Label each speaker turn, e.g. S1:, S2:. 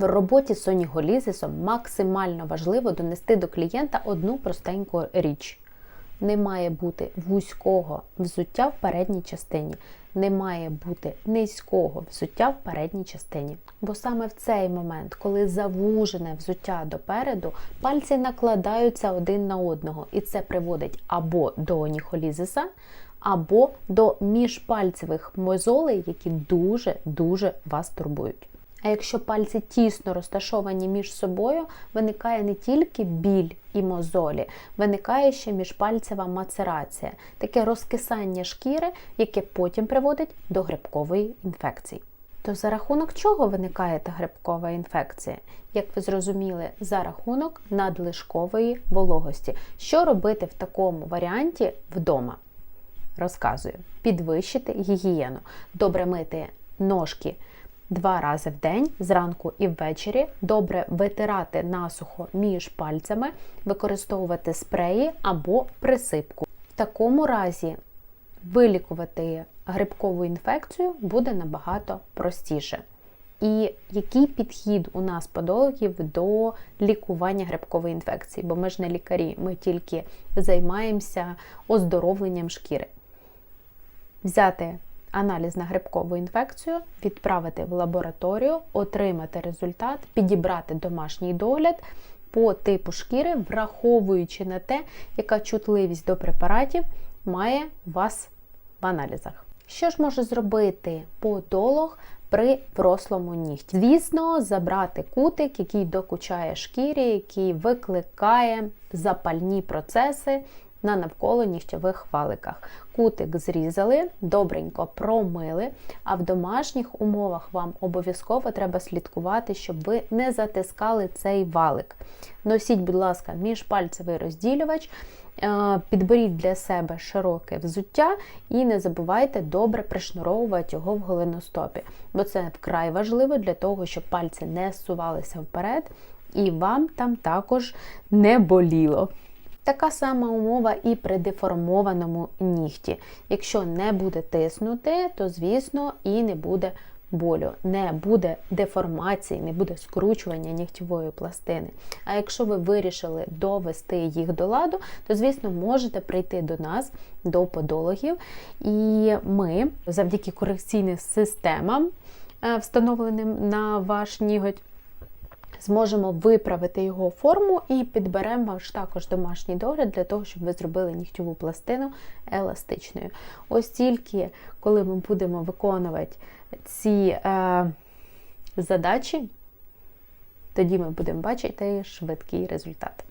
S1: В роботі з соніголізисом максимально важливо донести до клієнта одну простеньку річ. Не має бути вузького взуття в передній частині, не має бути низького взуття в передній частині. Бо саме в цей момент, коли завужене взуття допереду, пальці накладаються один на одного, і це приводить або до оніхолізиса, або до міжпальцевих мозолей, які дуже-дуже вас турбують. А якщо пальці тісно розташовані між собою, виникає не тільки біль і мозолі, виникає ще міжпальцева мацерація, таке розкисання шкіри, яке потім приводить до грибкової інфекції. То за рахунок чого виникає та грибкова інфекція? Як ви зрозуміли, за рахунок надлишкової вологості. Що робити в такому варіанті вдома? Розказую: підвищити гігієну, добре мити ножки два рази в день, зранку і ввечері, добре витирати насухо між пальцями, використовувати спреї або присипку. В такому разі вилікувати грибкову інфекцію буде набагато простіше. І який підхід у нас подологів до лікування грибкової інфекції? Бо ми ж не лікарі, ми тільки займаємося оздоровленням шкіри. Взяти аналіз на грибкову інфекцію, відправити в лабораторію, отримати результат, підібрати домашній догляд по типу шкіри, враховуючи на те, яка чутливість до препаратів має у вас в аналізах. Що ж може зробити подолог при врослому нігті? Звісно, забрати кутик, який докучає шкірі, який викликає запальні процеси на навколо нігтєвих валиках. Кутик зрізали, добренько промили, а в домашніх умовах вам обов'язково треба слідкувати, щоб ви не затискали цей валик. Носіть, будь ласка, міжпальцевий розділювач. Е, підберіть для себе широке взуття і не забувайте добре пришнуровувати його в голеностопі, бо це вкрай важливо для того, щоб пальці не зсувалися вперед, і вам там також не боліло. Така сама умова і при деформованому нігті. Якщо не буде тиснути, то, звісно, і не буде болю, не буде деформації, не буде скручування нігтєвої пластини. А якщо ви вирішили довести їх до ладу, то, звісно, можете прийти до нас, до подологів, і ми завдяки корекційним системам, е, встановленим на ваш ніготь, зможемо виправити його форму і підберемо ваш також домашній догляд для того, щоб ви зробили нігтьову пластину еластичною. Ось тільки коли ми будемо виконувати ці е, задачі, тоді ми будемо бачити швидкий результат.